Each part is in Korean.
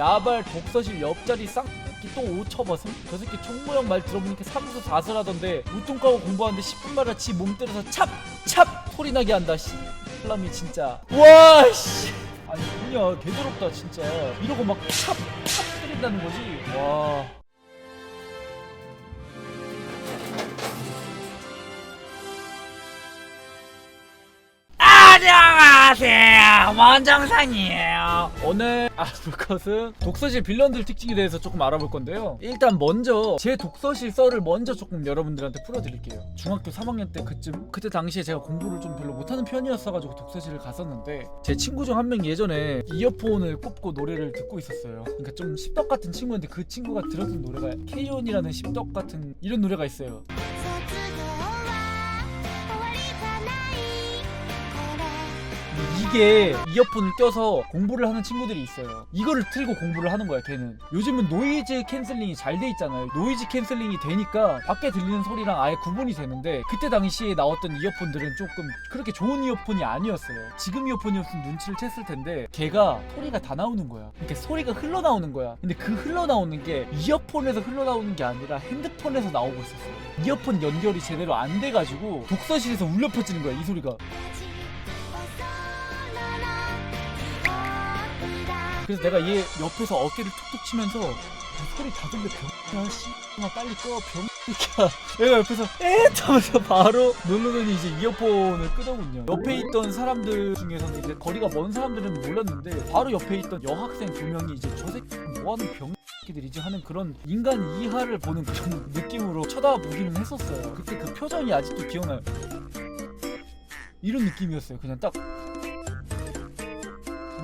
야발 독서실 옆자리 쌍끼 또 오처벗음? 저 새끼 총무형 말 들어보니까 삼수 사슬하던데 우뚱 까고 공부하는데 10분 마다 지 몸 때려서 찹! 찹! 소리 나게 한다 씨 람이 진짜 와 씨. 아니 뭐냐 개더럽다 진짜 이러고 막 찹! 찹! 때린다는 거지 와 안녕하세요 원정상이에요 오늘 것은 독서실 빌런들 특징에 대해서 조금 알아볼 건데요. 일단 먼저 제 독서실 썰을 먼저 조금 여러분들한테 풀어드릴게요. 중학교 3학년 때 그쯤 그때 당시에 제가 공부를 좀 별로 못하는 편이었어가지고 독서실을 갔었는데 제 친구 중 한 명 예전에 이어폰을 꼽고 노래를 듣고 있었어요. 그러니까 좀 십덕 같은 친구인데 그 친구가 들었던 노래가 K-ON이라는 십덕 같은 이런 노래가 있어요. 이게 이어폰을 껴서 공부를 하는 친구들이 있어요. 이거를 틀고 공부를 하는 거야, 걔는. 요즘은 노이즈 캔슬링이 잘 돼 있잖아요. 노이즈 캔슬링이 되니까 밖에 들리는 소리랑 아예 구분이 되는데 그때 당시에 나왔던 이어폰들은 조금 그렇게 좋은 이어폰이 아니었어요. 지금 이어폰이었으면 눈치를 챘을 텐데 걔가 소리가 다 나오는 거야. 그러니까 소리가 흘러나오는 거야. 근데 그 흘러나오는 게 이어폰에서 흘러나오는 게 아니라 핸드폰에서 나오고 있었어요. 이어폰 연결이 제대로 안 돼가지고 독서실에서 울려 퍼지는 거야, 이 소리가. 그래서 내가 얘 옆에서 어깨를 툭툭 치면서 야, 소리 다 들려 병야 씨마 빨리 꺼 병이야. 얘가 옆에서 에? 하면서 바로 누르더니 이제 이어폰을 끄더군요. 옆에 있던 사람들 중에서는 이제 거리가 먼 사람들은 몰랐는데 바로 옆에 있던 여학생 두 명이 이제 저 새끼 뭐하는 병 새끼들이지 하는 그런 인간 이하를 보는 그런 느낌으로 쳐다보기는 했었어요. 그때 그 표정이 아직도 기억나요. 이런 느낌이었어요. 그냥 딱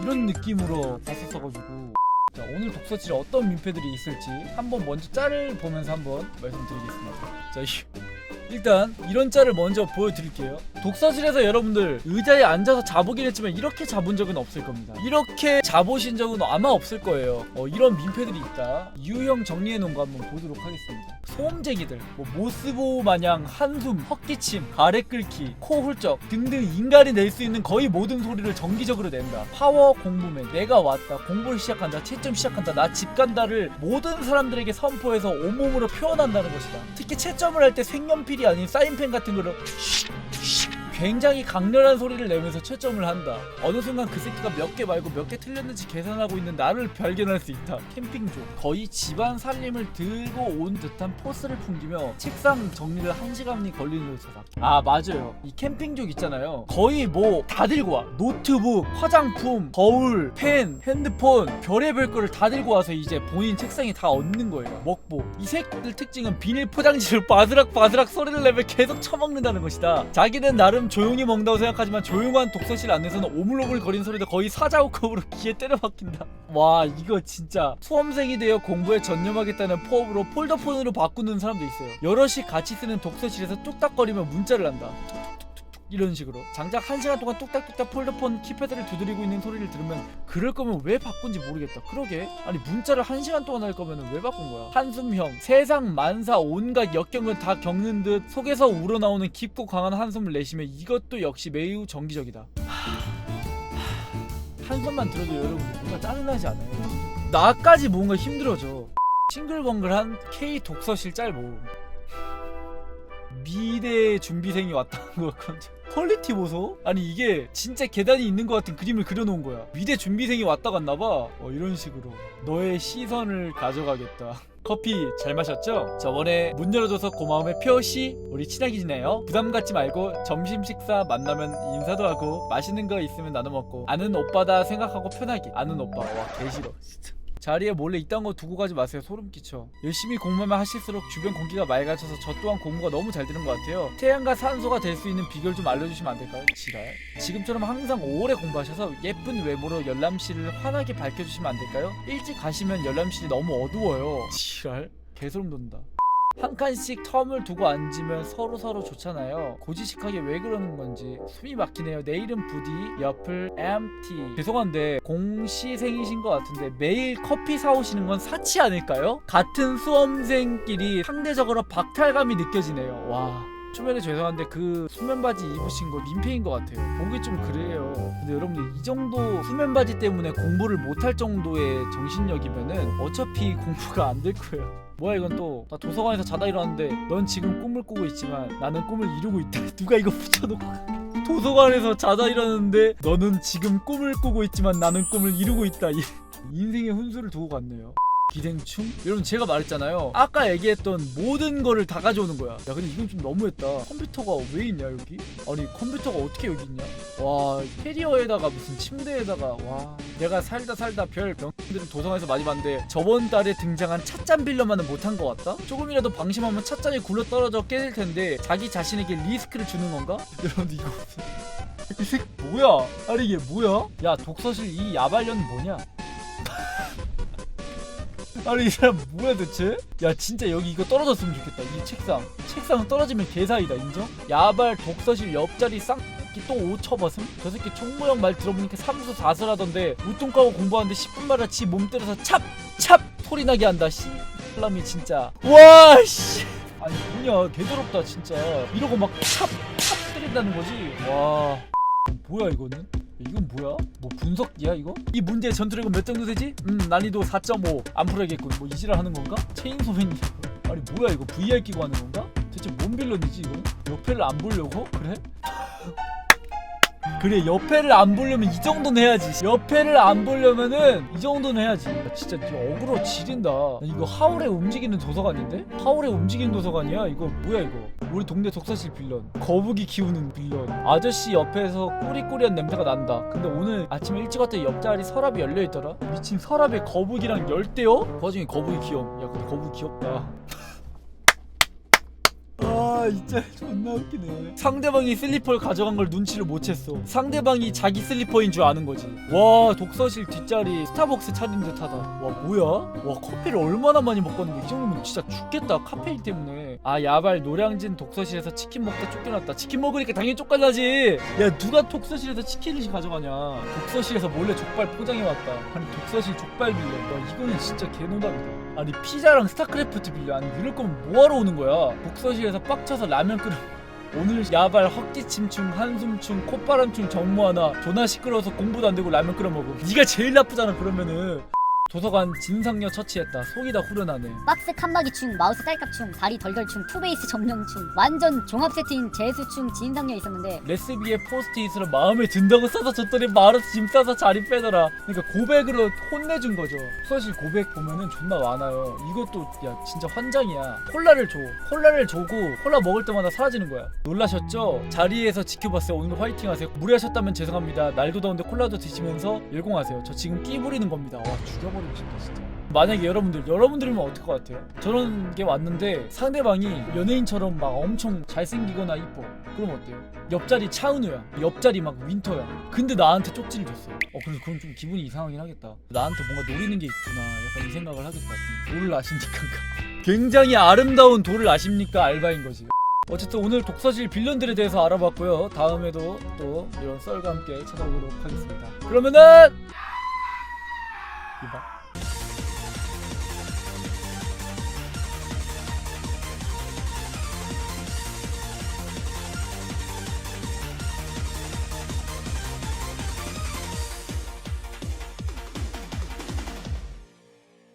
이런 느낌으로 봤었어가지고. 자 오늘 독서실에 어떤 민폐들이 있을지 한번 먼저 짤을 보면서 한번 말씀드리겠습니다. 자 이- 일단 이런 짤을 먼저 보여드릴게요 독서실에서 여러분들 의자에 앉아서 자보긴 했지만 이렇게 자본 적은 없을 겁니다. 이렇게 자보신 적은 아마 없을 거예요. 어, 이런 민폐들이 있다. 유형 정리해 놓은 거 한번 보도록 하겠습니다. 소음쟁이들 뭐 모스보 마냥 한숨 헛기침 가래 끓기 코 훌쩍 등등 인간이 낼 수 있는 거의 모든 소리를 정기적으로 낸다. 파워 공부맨 내가 왔다 공부를 시작한다 채점 시작한다 나 집 간다를 모든 사람들에게 선포해서 온몸으로 표현한다는 것이다. 특히 채점을 할 때 색연필이 아닌 사인펜 같은 거로 굉장히 강렬한 소리를 내면서 채점을 한다. 어느 순간 그 새끼가 몇 개 말고 몇 개 틀렸는지 계산하고 있는 나를 발견할 수 있다. 캠핑족. 거의 집안 살림을 들고 온 듯한 포스를 풍기며 책상 정리를 한 시간이 걸리는 요소다. 아 맞아요. 이 캠핑족 있잖아요. 거의 뭐 다 들고 와. 노트북, 화장품, 거울, 펜, 핸드폰, 별의별 거를 다 들고 와서 이제 본인 책상에 다 얹는 거예요. 먹보. 이 새끼들 특징은 비닐 포장지를 바스락 바스락 소리를 내며 계속 처먹는다는 것이다. 자기는 나름 조용히 먹는다고 생각하지만 조용한 독서실 안에서는 오물오물 거리는 소리도 거의 사자우컵으로 귀에 때려박힌다. 와 이거 진짜 수험생이 되어 공부에 전념하겠다는 포업으로 폴더폰으로 바꾸는 사람도 있어요. 여럿이 같이 쓰는 독서실에서 뚝딱거리며 문자를 한다. 이런 식으로 장작 한 시간 동안 뚝딱뚝딱 폴더폰 키패드를 두드리고 있는 소리를 들으면 그럴 거면 왜 바꾼지 모르겠다. 그러게. 아니 문자를 한 시간 동안 할 거면 왜 바꾼 거야? 한숨형 세상 만사 온갖 역경을 다 겪는 듯 속에서 우러나오는 깊고 강한 한숨을 내쉬며 이것도 역시 매우 정기적이다. 하, 한숨만 들어도 여러분 뭔가 짜증나지 않아요? 나까지 뭔가 힘들어져. 싱글벙글한 K 독서실 짤 모음. 미래 준비생이 왔다는 거 같은데 퀄리티 보소? 아니 이게 진짜 계단이 있는 것 같은 그림을 그려놓은 거야. 미래 준비생이 왔다 갔나봐. 어 이런 식으로. 너의 시선을 가져가겠다. 커피 잘 마셨죠? 저번에 문 열어줘서 고마움의 표시. 우리 친하게 지내요. 부담 갖지 말고 점심 식사 만나면 인사도 하고 맛있는 거 있으면 나눠 먹고. 아는 오빠다 생각하고 편하게. 아는 오빠. 와 개싫어 진짜 자리에 몰래 이딴 거 두고 가지 마세요. 소름 끼쳐. 열심히 공부만 하실수록 주변 공기가 맑아져서 저 또한 공부가 너무 잘 되는 것 같아요. 태양과 산소가 될 수 있는 비결 좀 알려주시면 안 될까요? 지랄. 지금처럼 항상 오래 공부하셔서 예쁜 외모로 열람실을 환하게 밝혀주시면 안 될까요? 일찍 가시면 열람실이 너무 어두워요. 지랄. 개소름 돋는다 한 칸씩 텀을 두고 앉으면 서로 서로 좋잖아요. 고지식하게 왜 그러는 건지 숨이 막히네요. 내일은 부디 옆을 empty. 죄송한데 공시생이신 것 같은데 매일 커피 사오시는 건 사치 아닐까요? 같은 수험생끼리 상대적으로 박탈감이 느껴지네요. 와. 초면에 죄송한데 그 수면 바지 입으신 거 민폐인 것 같아요. 보기 좀 그래요. 근데 여러분들 이 정도 수면 바지 때문에 공부를 못할 정도의 정신력이면은 어차피 공부가 안 될 거예요. 뭐야 이건 또 나 도서관에서 자다 일어났는데 넌 지금 꿈을 꾸고 있지만 나는 꿈을 이루고 있다. 누가 이거 붙여놓고 도서관에서 자다 일어났는데 너는 지금 꿈을 꾸고 있지만 나는 꿈을 이루고 있다. 이- 인생의 훈수를 두고 갔네요. 기생충? 여러분 제가 말했잖아요 아까 얘기했던 모든 거를 다 가져오는 거야 야 근데 이건 좀 너무했다 컴퓨터가 왜 있냐 여기? 아니 컴퓨터가 어떻게 여기 있냐? 와 캐리어에다가 무슨 침대에다가 와 내가 살다 살다 별 병들을 도서관에서 많이 봤는데 저번 달에 등장한 찻잔 빌려만은 못한 것 같다? 조금이라도 방심하면 찻잔이 굴러 떨어져 깨질 텐데 자기 자신에게 리스크를 주는 건가? 여러분들 이거 이 새끼 뭐야? 아니 이게 뭐야? 야 독서실 이 야발년 뭐냐? 아니 이 사람 뭐야 대체? 야 진짜 여기 이거 떨어졌으면 좋겠다 이 책상 책상 떨어지면 개사이다 인정? 야발 독서실 옆자리 쌍끼 또 오처벗음? 저 새끼 총무형 말 들어보니까 삼수 사슬하던데 우통 까고 공부하는데 10분 마다 지 몸 때려서 찹! 찹! 소리 나게 한다 씨 람이 진짜 와씨 아니 뭐냐 개더럽다 진짜 이러고 막 찹! 찹 때린다는 거지 와 뭐야 이거는? 이건 뭐야? 뭐 분석기야 이거? 이 문제의 전투력은 몇 정도 되지? 음 난이도 4.5안 풀어야겠군 뭐 이지랄 하는 건가? 체인소맨이 아니 뭐야 이거 VR 끼고 하는 건가? 대체 뭔 빌런이지 이거? 옆에를 안 보려고? 그래? 그래 옆에를 안 보려면 이 정도는 해야지. 옆에를 안 보려면은 이 정도는 해야지. 나 진짜 니 어그로 지린다. 나 이거 하울에 움직이는 도서관인데? 하울에 움직이는 도서관이야? 이거 뭐야 이거? 우리 동네 독서실 빌런. 거북이 키우는 빌런. 아저씨 옆에서 꾸리꾸리한 냄새가 난다. 근데 오늘 아침에 일찍 왔더니 옆자리 서랍이 열려있더라. 미친 서랍에 거북이랑 열대어? 그 와중에 거북이 귀여움. 야 근데 거북이 귀엽다 아 진짜 존나 웃기네. 상대방이 슬리퍼를 가져간 걸 눈치를 못 챘어. 상대방이 자기 슬리퍼인 줄 아는 거지. 와 독서실 뒷자리 스타벅스 차린 듯하다. 와 뭐야? 와 커피를 얼마나 많이 먹었는데 이 정도면 진짜 죽겠다 카페인 때문에. 아 야발 노량진 독서실에서 치킨 먹다 쫓겨났다. 치킨 먹으니까 당연히 쫓겨나지. 야 누가 독서실에서 치킨을 가져가냐? 독서실에서 몰래 족발 포장해 왔다. 아니 독서실 족발 빌려. 와 이거는 진짜 개노답이다 아니 피자랑 스타크래프트 빌려. 아니 이럴 거면 뭐하러 오는 거야? 독서실에서 빡쳐서 라면 끓여. 오늘 야발 헛기침충 한숨충 콧바람충 정모 하나 존나 시끄러워서 공부도 안 되고 라면 끓여 먹어. 네가 제일 나쁘잖아 그러면은 도서관 진상녀 처치했다. 속이 다 후련하네. 박스 칸막이충, 마우스 딸깍충, 다리 덜덜충, 투베이스 점령충, 완전 종합 세트인 재수충, 진상녀 있었는데 레스비의 포스트잇으로 마음에 든다고 써서 줬더니 말아서 짐 싸서 자리 빼더라. 그러니까 고백으로 혼내준 거죠. 사실 고백 보면은 존나 많아요. 이것도 야 진짜 환장이야. 콜라를 줘. 콜라를 줘고 콜라 먹을 때마다 사라지는 거야. 놀라셨죠? 자리에서 지켜봤어요. 오늘 화이팅 하세요. 무리하셨다면 죄송합니다. 날도 더운데 콜라도 드시면서 열공하세요. 저 지금 끼 부리는 겁니다. 와 죽여 싶다 진짜 만약에 여러분들 여러분들이면 어떨 것 같아요? 저런 게 왔는데 상대방이 연예인처럼 막 엄청 잘생기거나 이뻐. 그럼 어때요? 옆자리 차은우야. 옆자리 막 윈터야. 근데 나한테 쪽지를 줬어. 어 그래서 그건 좀 기분이 이상하긴 하겠다. 나한테 뭔가 노리는 게 있구나. 약간 이 생각을 하겠다. 도를 아십니까 굉장히 아름다운 도를 아십니까? 알바인 거지. 어쨌든 오늘 독서실 빌런들에 대해서 알아봤고요. 다음에도 또 이런 썰과 함께 찾아오도록 하겠습니다. 그러면은 이봐